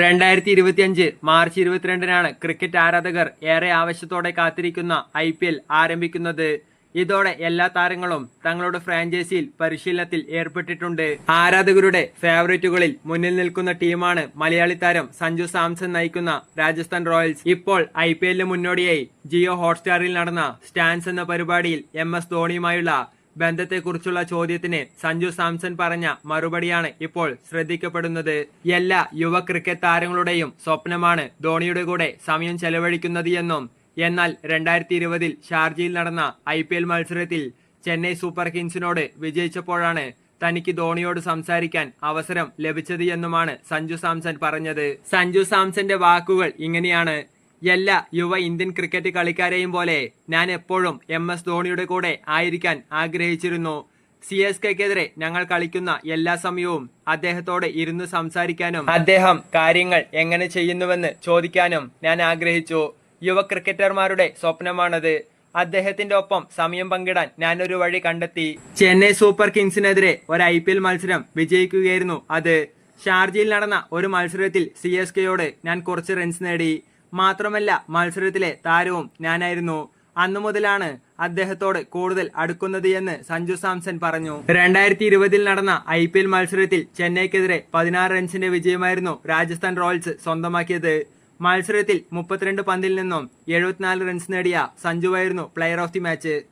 രണ്ടായിരത്തി ഇരുപത്തിയഞ്ച് March ഇരുപത്തിരണ്ടിനാണ് cricket ആരാധകർ ഏറെ ആവശ്യത്തോടെ കാത്തിരിക്കുന്ന ഐ പി എൽ ആരംഭിക്കുന്നത്. ഇതോടെ എല്ലാ താരങ്ങളും തങ്ങളുടെ ഫ്രാഞ്ചൈസിയിൽ പരിശീലനത്തിൽ ഏർപ്പെട്ടിട്ടുണ്ട്. ആരാധകരുടെ ഫേവറേറ്റുകളിൽ മുന്നിൽ നിൽക്കുന്ന ടീമാണ് മലയാളി താരം സഞ്ജു സാംസൺ നയിക്കുന്ന രാജസ്ഥാൻ റോയൽസ്. ഇപ്പോൾ ഐ പി എല്ലിന് മുന്നോടിയായി ജിയോ ഹോട്ട്സ്റ്റാറിൽ നടന്ന സ്റ്റാൻസ് എന്ന പരിപാടിയിൽ എം എസ് ധോണിയുമായുള്ള ബന്ധത്തെക്കുറിച്ചുള്ള ചോദ്യത്തിന് സഞ്ജു സാംസൺ പറഞ്ഞ മറുപടിയാണ് ഇപ്പോൾ ശ്രദ്ധിക്കപ്പെടുന്നത്. എല്ലാ യുവ ക്രിക്കറ്റ് താരങ്ങളുടെയും സ്വപ്നമാണ് ധോണിയുടെ കൂടെ സമയം ചെലവഴിക്കുന്നത് എന്നും എന്നാൽ രണ്ടായിരത്തി ഇരുപതിൽ ഷാർജയിൽ നടന്ന ഐ പി എൽ മത്സരത്തിൽ ചെന്നൈ സൂപ്പർ കിങ്സിനോട് വിജയിച്ചപ്പോഴാണ് തനിക്ക് ധോണിയോട് സംസാരിക്കാൻ അവസരം ലഭിച്ചത് എന്നുമാണ് സഞ്ജു സാംസൺ പറഞ്ഞത്. സഞ്ജു സാംസന്റെ വാക്കുകൾ ഇങ്ങനെയാണ്. എല്ലാ യുവ ഇന്ത്യൻ ക്രിക്കറ്റ് കളിക്കാരെയും പോലെ ഞാൻ എപ്പോഴും എം എസ് ധോണിയുടെ കൂടെ ആയിരിക്കാൻ ആഗ്രഹിച്ചിരുന്നു. സി എസ് കെക്കെതിരെ ഞങ്ങൾ കളിക്കുന്ന എല്ലാ സമയവും അദ്ദേഹത്തോട് ഇരുന്ന് സംസാരിക്കാനും അദ്ദേഹം കാര്യങ്ങൾ എങ്ങനെ ചെയ്യുന്നുവെന്ന് ചോദിക്കാനും ഞാൻ ആഗ്രഹിച്ചു. യുവ ക്രിക്കറ്റർമാരുടെ സ്വപ്നമാണത്. അദ്ദേഹത്തിന്റെ ഒപ്പം സമയം പങ്കിടാൻ ഞാനൊരു വഴി കണ്ടെത്തി. ചെന്നൈ സൂപ്പർ കിങ്സിനെതിരെ ഒരു ഐ പി എൽ മത്സരം വിജയിക്കുകയായിരുന്നു അത്. ഷാർജയിൽ നടന്ന ഒരു മത്സരത്തിൽ സി എസ് കെയോട് ഞാൻ കുറച്ച് റൺസ് നേടി. മാത്രമല്ല മത്സരത്തിലെ താരവും ഞാനായിരുന്നു. അന്നു മുതലാണ് അദ്ദേഹത്തോട് കൂടുതൽ അടുക്കുന്നത് എന്ന് സഞ്ജു സാംസൺ പറഞ്ഞു. രണ്ടായിരത്തി ഇരുപതിൽ നടന്ന ഐ പി എൽ മത്സരത്തിൽ ചെന്നൈക്കെതിരെ പതിനാറ് റൺസിന്റെ വിജയമായിരുന്നു രാജസ്ഥാൻ റോയൽസ് സ്വന്തമാക്കിയത്. മത്സരത്തിൽ മുപ്പത്തിരണ്ട് പന്തിൽ നിന്നും എഴുപത്തിനാല് റൺസ് നേടിയ സഞ്ജുവായിരുന്നു പ്ലെയർ ഓഫ് ദി മാച്ച്.